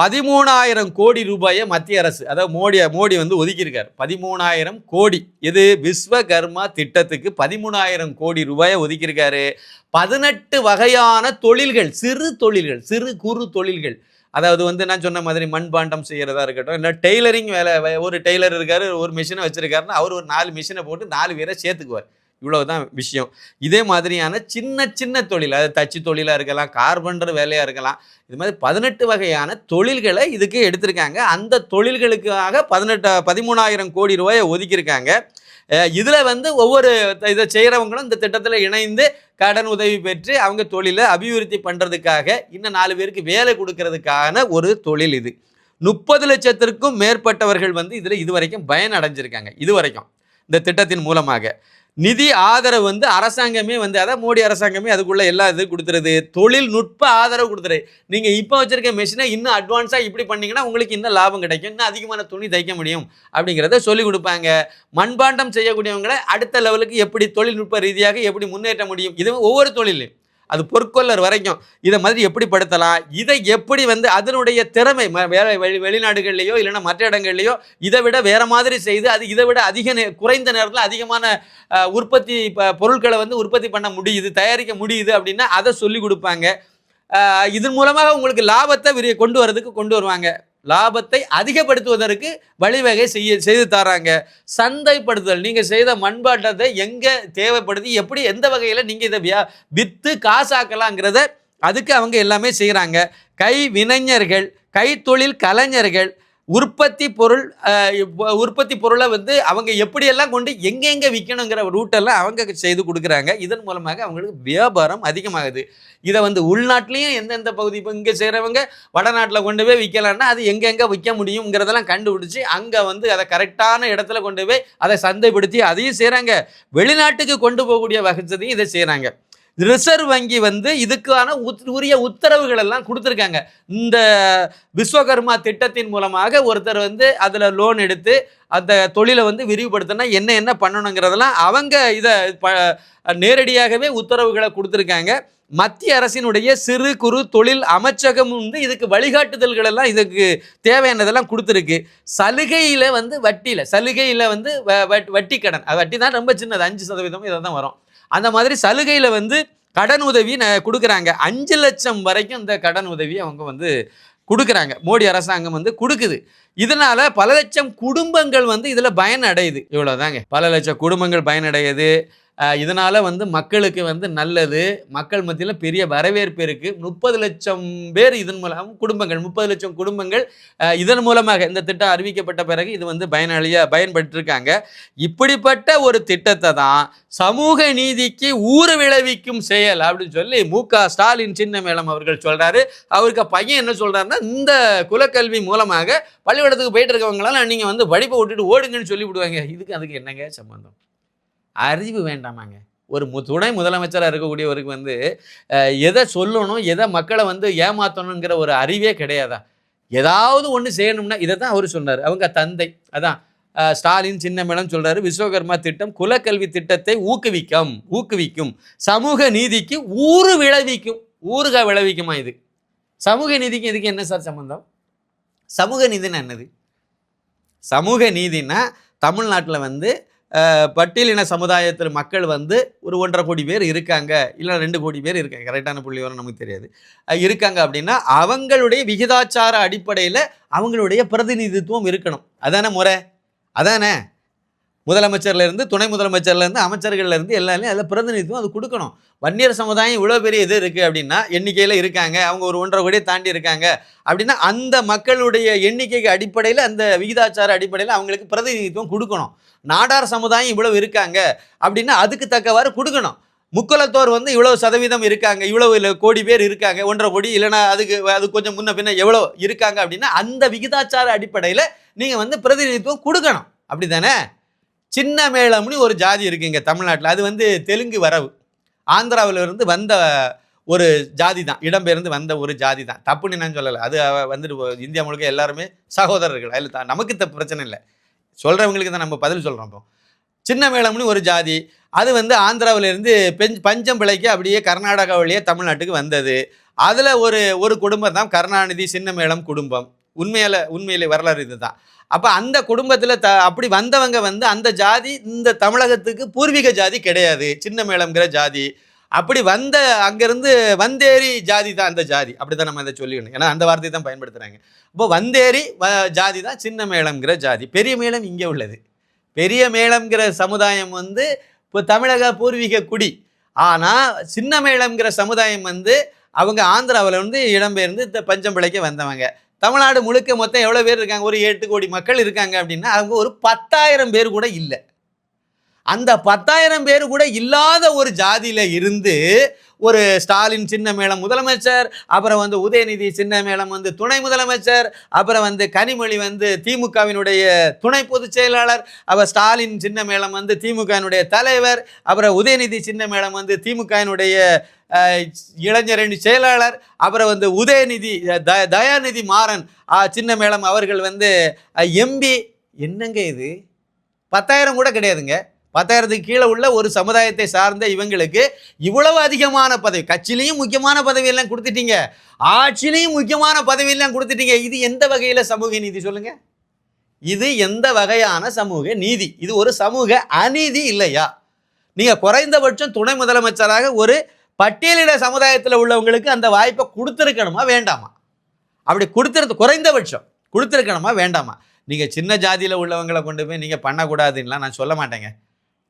Speaker 1: பதிமூணாயிரம் கோடி ரூபாயை மத்திய அரசு அதாவது மோடி மோடி வந்து ஒதுக்கியிருக்கார். பதிமூணாயிரம் கோடி. இது விஸ்வகர்மா திட்டத்துக்கு பதிமூணாயிரம் கோடி ரூபாயை ஒதுக்கியிருக்காரு. பதினெட்டு வகையான தொழில்கள் சிறு தொழில்கள் சிறு குறு தொழில்கள். அதாவது வந்து நான் சொன்ன மாதிரி மண்பாண்டம் செய்கிறதா இருக்கட்டும் இல்லை டெய்லரிங் வேலை வே- ஒரு டெய்லர் இருக்காரு ஒரு மிஷினை வச்சுருக்காருன்னா அவர் ஒரு நாலு மிஷினை போட்டு நாலு பேரை சேர்த்துக்குவார். இவ்வளவுதான் விஷயம். இதே மாதிரியான சின்ன சின்ன தொழில் அது தச்சு தொழிலாக இருக்கலாம் கார்பெண்டர் வேலையாக இருக்கலாம் இது மாதிரி பதினெட்டு வகையான தொழில்களை இதுக்கு எடுத்திருக்காங்க. அந்த தொழில்களுக்காக பதினெட்டு பதிமூணாயிரம் கோடி ரூபாயை ஒதுக்கியிருக்காங்க. இதில் வந்து ஒவ்வொரு இதை செய்கிறவங்களும் இந்த திட்டத்தில் இணைந்து கடன் உதவி பெற்று அவங்க தொழிலை அபிவிருத்தி பண்ணுறதுக்காக இன்னும் நாலு பேருக்கு வேலை கொடுக்கறதுக்கான ஒரு தொழில் இது. முப்பது லட்சத்திற்கும் மேற்பட்டவர்கள் வந்து இதில் இதுவரைக்கும் பயன் அடைஞ்சிருக்காங்க இதுவரைக்கும் இந்த திட்டத்தின் மூலமாக. நிதி ஆதரவு வந்து அரசாங்கமே வந்து அதான் மோடி அரசாங்கமே அதுக்குள்ளே எல்லா இது கொடுத்துருது. தொழில்நுட்ப ஆதரவு கொடுத்துரு. நீங்கள் இப்போ வச்சுருக்க மிஷினை இன்னும் அட்வான்ஸாக இப்படி பண்ணிங்கன்னா உங்களுக்கு இன்னும் லாபம் கிடைக்கும். இன்னும் அதிகமான துணி தைக்க முடியும் அப்படிங்கிறத சொல்லிக் கொடுப்பாங்க. மண்பாண்டம் செய்யக்கூடியவங்களை அடுத்த லெவலுக்கு எப்படி தொழில்நுட்ப ரீதியாக எப்படி முன்னேற்ற முடியும்? இது ஒவ்வொரு தொழிலும். அது பொற்கொள்ளர் வரைக்கும். இதை மாதிரி எப்படி படுத்தலாம்? இதை எப்படி வந்து அதனுடைய திறமை ம- வேற வெளி வெளிநாடுகள்லையோ இல்லைன்னா மற்ற இடங்கள்லையோ இதை விட வேற மாதிரி செய்து அது இதை விட அதிக நே- குறைந்த நேரத்தில் அதிகமான உற்பத்தி பொருட்களை வந்து உற்பத்தி பண்ண முடியுது தயாரிக்க முடியுது அப்படின்னா அதை சொல்லி கொடுப்பாங்க. இதன் மூலமாக உங்களுக்கு லாபத்தை விரி கொண்டு வரதுக்கு கொண்டு வருவாங்க. லாபத்தை அதிகப்படுத்துவதற்கு வழிவகை செய்ய செய்து தராங்க. சந்தைப்படுத்துதல் நீங்கள் செய்த மண்பாட்டத்தை எங்கே தேவைப்படுது எப்படி எந்த வகையில் நீங்கள் இதை வியா- விற்று காசாக்கலாங்கிறத அதுக்கு அவங்க எல்லாமே செய்கிறாங்க கை வினைஞர்கள் கைத்தொழில் கலைஞர்கள் உற்பத்தி பொருள் உற்பத்தி பொருளை வந்து அவங்க எப்படியெல்லாம் கொண்டு எங்கெங்கே விற்கணுங்கிற ரூட்டெல்லாம் அவங்க செய்து கொடுக்குறாங்க. இதன் மூலமாக அவங்களுக்கு வியாபாரம் அதிகமாகுது. இதை வந்து உள்நாட்டிலையும் எந்தெந்த பகுதி இப்போ இங்கே செய்கிறவங்க வடநாட்டில் கொண்டு போய் விற்கலான்னா அது எங்கெங்கே விற்க முடியுங்கிறதெல்லாம் கண்டுபிடிச்சி அங்கே வந்து அதை கரெக்டான இடத்துல கொண்டு போய் அதை சந்தைப்படுத்தி அதையும் செய்கிறாங்க வெளிநாட்டுக்கு கொண்டு போகக்கூடிய வசதியும் இதை செய்கிறாங்க ரிசர்வ் வங்கி வந்து இதுக்கான உத்- உரிய உத்தரவுகள் எல்லாம் கொடுத்துருக்காங்க. இந்த விஸ்வகர்மா திட்டத்தின் மூலமாக ஒருத்தர் வந்து அதில் லோன் எடுத்து அந்த தொழிலை வந்து விரிவுபடுத்தினா என்ன என்ன பண்ணணுங்கிறதெல்லாம் அவங்க இதை ப நேரடியாகவே உத்தரவுகளை கொடுத்துருக்காங்க. மத்திய அரசினுடைய சிறு குறு தொழில் அமைச்சகம் வந்து இதுக்கு வழிகாட்டுதல்கள் எல்லாம் இதுக்கு தேவையானதெல்லாம் கொடுத்துருக்கு. சலுகையில் வந்து வட்டியில் சலுகையில் வந்து வ- வட்- வட்டி கடன் அது வட்டி தான் ரொம்ப சின்னது அஞ்சு சதவீதம் இதை தான் வரும். அந்த மாதிரி சலுகையில் வந்து கடன் உதவி கொடுக்குறாங்க. அஞ்சு லட்சம் வரைக்கும் இந்த கடன் உதவி அவங்க வந்து கொடுக்குறாங்க. மோடி அரசாங்கம் வந்து கொடுக்குது. இதனால பல லட்சம் குடும்பங்கள் வந்து இதில் பயனடையுது. இவ்வளோதாங்க பல லட்சம் குடும்பங்கள் பயனடையுது. இதனால் வந்து மக்களுக்கு வந்து நல்லது. மக்கள் மத்தியில் பெரிய வரவேற்பு இருக்குது முப்பது லட்சம் பேர் இதன் மூலம் குடும்பங்கள் முப்பது லட்சம் குடும்பங்கள் இதன் மூலமாக இந்த திட்டம் அறிவிக்கப்பட்ட பிறகு இது வந்து பயனாளியாக பயன்பட்டுருக்காங்க இப்படிப்பட்ட ஒரு திட்டத்தை தான் சமூக நீதிக்கு ஊறு விளைவிக்கும் செயல் அப்படின்னு சொல்லி மு க ஸ்டாலின் சின்ன மேளம் அவர்கள் சொல்கிறாரு அவருக்கு பையன் என்ன சொல்கிறாருன்னா இந்த குலக்கல்வி மூலமாக பள்ளிக்கூடத்துக்கு போயிட்டு இருக்கவங்களால நீங்கள் வந்து படிப்பை விட்டுட்டு ஓடுங்கன்னு சொல்லி விடுவாங்க இதுக்கு அதுக்கு என்னங்க சம்பந்தம்? அறிவு வேண்டாமாங்க. ஒரு மு துணை முதலமைச்சராக இருக்கக்கூடியவருக்கு வந்து எதை சொல்லணும் எதை மக்களை வந்து ஏமாற்றணுங்கிற ஒரு அறிவே கிடையாதா? ஏதாவது ஒன்று செய்யணும்னா இதை தான் அவர் சொன்னார். அவங்க தந்தை அதான். ஸ்டாலின் சின்னமேளம் சொல்கிறார் விஸ்வகர்மா திட்டம் குலக்கல்வி திட்டத்தை ஊக்குவிக்கும் ஊக்குவிக்கும். சமூக நீதிக்கு ஊறு விளைவிக்கும் ஊறுகாய் விளைவிக்குமா இது? சமூக நீதிக்கு இதுக்கு என்ன சார் சம்பந்தம்? சமூக நீதினா என்னது? சமூக நீதினா தமிழ்நாட்டில் வந்து பட்டியலின சமுதாயத்தில் மக்கள் வந்து ஒரு ஒன்றரை கோடி பேர் இருக்காங்க இல்லை ரெண்டு கோடி பேர் இருக்காங்க. கரெக்டான புள்ளி வரும் நமக்கு தெரியாது. இருக்காங்க அப்படின்னா அவங்களுடைய விகிதாச்சார அடிப்படையில் அவங்களுடைய பிரதிநிதித்துவம் இருக்கணும். அதானே முறை? அதானே? முதலமைச்சர்லேருந்து துணை முதலமைச்சர்லேருந்து அமைச்சர்கள்லேருந்து எல்லாருமே அதில் பிரதிநிதித்துவம் அது கொடுக்கணும். வன்னியர் சமுதாயம் இவ்வளோ பெரிய இது இருக்குது அப்படின்னா எண்ணிக்கையில் இருக்காங்க அவங்க ஒரு ஒன்றரை கோடியை தாண்டி இருக்காங்க அப்படின்னா அந்த மக்களுடைய எண்ணிக்கைக்கு அடிப்படையில் அந்த விகிதாச்சார அடிப்படையில் அவங்களுக்கு பிரதிநிதித்துவம் கொடுக்கணும். நாடார் சமுதாயம் இவ்வளவு இருக்காங்க அப்படின்னா அதுக்கு தக்கவாறு கொடுக்கணும். முக்குலத்தோர் வந்து இவ்வளவு சதவீதம் இருக்காங்க இவ்வளவு கோடி பேர் இருக்காங்க ஒன்றரை கோடி இல்லைன்னா அதுக்கு அது கொஞ்சம் முன்ன பின்ன எவ்வளோ இருக்காங்க அப்படின்னா அந்த விகிதாச்சார அடிப்படையில் நீங்கள் வந்து பிரதிநிதித்துவம் கொடுக்கணும். அப்படி தானே சின்ன மேளம்னு ஒரு ஜாதி இருக்குங்க தமிழ்நாட்டில். அது வந்து தெலுங்கு வரவு. ஆந்திராவிலிருந்து வந்த ஒரு ஜாதி தான். இடம்பெயர்ந்து வந்த ஒரு ஜாதி தான். தப்புன்னு நான் சொல்லலை. அது வந்துட்டு இந்தியா முழுக்க எல்லாருமே சகோதரர்கள். அதில் தான். நமக்கு பிரச்சனை இல்லை. சொல்கிறவங்களுக்கு தான் நம்ம பதில் சொல்கிறோம் இப்போ சின்ன மேளம்னு ஒரு ஜாதி அது வந்து ஆந்திராவிலேருந்து பெஞ்ச் பஞ்சம் பிழைக்கு அப்படியே கர்நாடகா வழியே தமிழ்நாட்டுக்கு வந்தது. அதில் ஒரு ஒரு குடும்பம் தான் கருணாநிதி சின்ன மேளம் குடும்பம். உண்மையில் உண்மையில் வரலாறு இதுதான். அப்போ அந்த குடும்பத்தில் த அப்படி வந்தவங்க வந்து அந்த ஜாதி இந்த தமிழகத்துக்கு பூர்வீக ஜாதி கிடையாது. சின்ன மேளம்ங்கிற ஜாதி. அப்படி வந்த அங்கேருந்து வந்தேரி ஜாதி தான் அந்த ஜாதி. அப்படி தான் நம்ம இதை சொல்லிடணும். ஏன்னா அந்த வார்த்தையை தான் பயன்படுத்துகிறாங்க இப்போ வந்தேரி வ ஜாதி தான் சின்ன மேளம்ங்கிற ஜாதி. பெரிய மேளம் இங்கே உள்ளது. பெரிய மேளம்ங்கிற சமுதாயம் வந்து இப்போ தமிழக பூர்வீக குடி. ஆனால் சின்ன மேளம்ங்கிற சமுதாயம் வந்து அவங்க ஆந்திராவில் வந்து இடம்பெயர்ந்து இந்த பஞ்சம்பிளைக்கு வந்தவங்க. தமிழ்நாடு முழுக்க மொத்தம் எவ்வளோ பேர் இருக்காங்க? ஒரு எட்டு கோடி மக்கள் இருக்காங்க அப்படின்னா அவங்க ஒரு பத்தாயிரம் பேர் கூட இல்லை. அந்த பத்தாயிரம் பேர் கூட இல்லாத ஒரு ஜாதியில் இருந்து ஒரு ஸ்டாலின் சின்ன மேளம் முதலமைச்சர் அப்புறம் வந்து உதயநிதி சின்ன மேளம் வந்து துணை முதலமைச்சர் அப்புறம் வந்து கனிமொழி வந்து திமுகவினுடைய துணை பொதுச் செயலாளர் அப்புறம் ஸ்டாலின் சின்ன மேளம் வந்து திமுகவினுடைய தலைவர் அப்புறம் உதயநிதி சின்ன மேளம் வந்து திமுகவினுடைய இளைஞரணி செயலாளர் அப்புறம் வந்து உதயநிதி த தயாநிதி மாறன் சின்ன மேளம் அவர்கள் வந்து எம்பி. என்னங்க இது? பத்தாயிரம் கூட கிடையாதுங்க. பத்தாயிரத்துக்கு கீழே உள்ள ஒரு சமுதாயத்தை சார்ந்த இவங்களுக்கு இவ்வளவு அதிகமான பதவி கட்சியிலையும் முக்கியமான பதவியெல்லாம் கொடுத்துட்டீங்க. ஆட்சியிலையும் முக்கியமான பதவியெல்லாம் கொடுத்துட்டீங்க. இது எந்த வகையில் சமூக நீதி சொல்லுங்க? இது எந்த வகையான சமூக நீதி? இது ஒரு சமூக அநீதி இல்லையா? நீங்கள் குறைந்தபட்சம் துணை முதலமைச்சராக ஒரு பட்டியலிட சமுதாயத்தில் உள்ளவங்களுக்கு அந்த வாய்ப்பை கொடுத்துருக்கணுமா வேண்டாமா? அப்படி கொடுத்துருது குறைந்தபட்சம் கொடுத்துருக்கணுமா வேண்டாமா? நீங்கள் சின்ன ஜாதியில் உள்ளவங்களை கொண்டு போய் நீங்கள் பண்ணக்கூடாதுன்னெலாம் நான் சொல்ல மாட்டேங்க.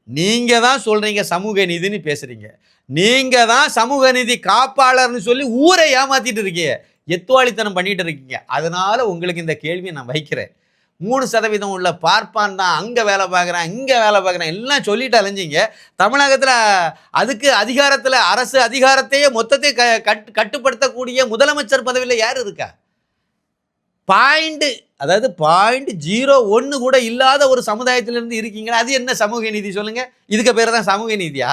Speaker 1: நீங்கள் தான் சொல்கிறீங்க சமூக நீதினு பேசுகிறீங்க நீங்கள் தான் சமூக நீதி காப்பாளர்னு சொல்லி ஊரை ஏமாற்றிட்டு இருக்கீங்க. எத்துவாளித்தனம் பண்ணிட்டு இருக்கீங்க. அதனால் உங்களுக்கு இந்த கேள்வியை நான் வைக்கிறேன். மூணு சதவீதம் உள்ள பார்ப்பான் தான் அங்கே வேலை பார்க்குறேன் இங்கே வேலை பார்க்குறேன். எல்லாம் சொல்லிட்டு அலைஞ்சிங்க. தமிழகத்தில் அதுக்கு அதிகாரத்தில் அரசு அதிகாரத்தையே மொத்தத்தை க கட் கட்டுப்படுத்தக்கூடிய முதலமைச்சர் பதவியில் யார் இருக்கா? பாயிண்ட் அதாவது பாயிண்ட் ஜீரோ ஒன்று கூட இல்லாத ஒரு சமுதாயத்திலிருந்து இருக்கீங்களா? அது என்ன சமூக நீதி சொல்லுங்க? இதுக்கு பேர் தான் சமூக நீதியா?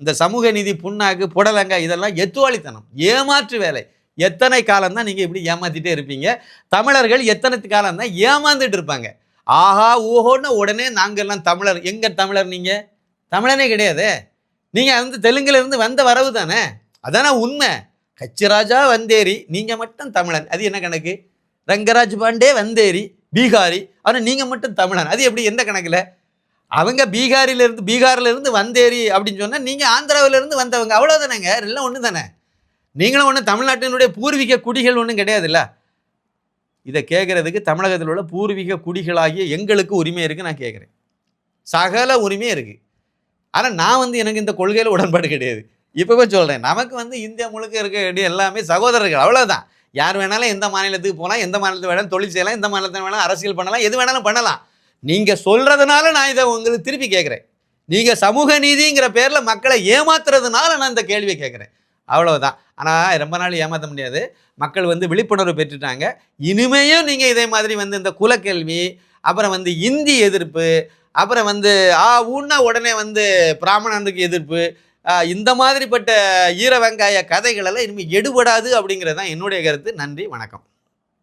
Speaker 1: இந்த சமூக நீதி புண்ணாக்கு புடலங்க இதெல்லாம் எத்துவாளித்தனம் ஏமாற்று வேலை. எத்தனை காலம் தான் நீங்கள் இப்படி ஏமாத்திட்டே இருப்பீங்க? தமிழர்கள் எத்தனை காலம் தான் ஏமாந்துட்டு இருப்பாங்க? ஆஹா ஓஹோன்னு உடனே நாங்கள்லாம் தமிழர். எங்கே தமிழர் நீங்கள் தமிழனே கிடையாது. நீங்கள் வந்து தெலுங்குலேருந்து வந்த வரவு தானே? அதானே உண்மை. கச்சிராஜா வந்தேரி நீங்கள் மட்டும் தமிழன். அது என்ன கணக்கு? ரங்கராஜ் பாண்டே வந்தேரி பீகாரி. ஆனால் நீங்கள் மட்டும் தமிழன். அது எப்படி எந்த கணக்கில்? அவங்க பீகாரில இருந்து வந்தேரி அப்படின்னு சொன்னால் நீங்கள் ஆந்திராவிலேருந்து வந்தவங்க. அவ்வளோதானேங்க எல்லாம் ஒன்று தானே நீங்களும் ஒன்றும் தமிழ்நாட்டினுடைய பூர்வீக குடிகள் ஒன்றும் கிடையாதுல்ல? இதை கேட்குறதுக்கு தமிழகத்தில் உள்ள பூர்வீக குடிகளாகிய எங்களுக்கு உரிமை இருக்குது நான் கேட்குறேன் சகல உரிமை இருக்குது ஆனால் நான் வந்து எனக்கு இந்த கொள்கையில் உடன்பாடு கிடையாது. இப்போவே சொல்கிறேன் நமக்கு வந்து இந்தியா முழுக்க இருக்க வேண்டிய எல்லாமே சகோதரர்கள் அவ்வளோதான் யார் வேணாலும் எந்த மாநிலத்துக்கு போகலாம் எந்த மாநிலத்துக்கு வேணாலும் தொழில் செய்யலாம் எந்த மாநிலத்தில் வேணாலும் அரசியல் பண்ணலாம் எது வேணாலும் பண்ணலாம். நீங்கள் சொல்கிறதுனால நான் இதை உங்களுக்கு திருப்பி கேட்குறேன். நீங்கள் சமூக நீதிங்கிற பேரில் மக்களை ஏமாத்துறதுனால நான் இந்த கேள்வியை கேட்குறேன். அவ்வளோதான் ஆனால் ரொம்ப நாள் ஏமாற்ற முடியாது. மக்கள் வந்து விழிப்புணர்வு பெற்றுட்டாங்க. இனிமேயும் நீங்கள் இதே மாதிரி வந்து இந்த குலக்கேள்வி அப்புறம் வந்து இந்தி எதிர்ப்பு அப்புறம் வந்து ஆ ஊன்னா உடனே வந்து பிராமணனுக்கு எதிர்ப்பு இந்த மாதிரிப்பட்ட ஈர வெங்காய கதைகளெல்லாம் இனிமேல் எடுபடாது அப்படிங்கிறது தான் என்னுடைய கருத்து. நன்றி வணக்கம்.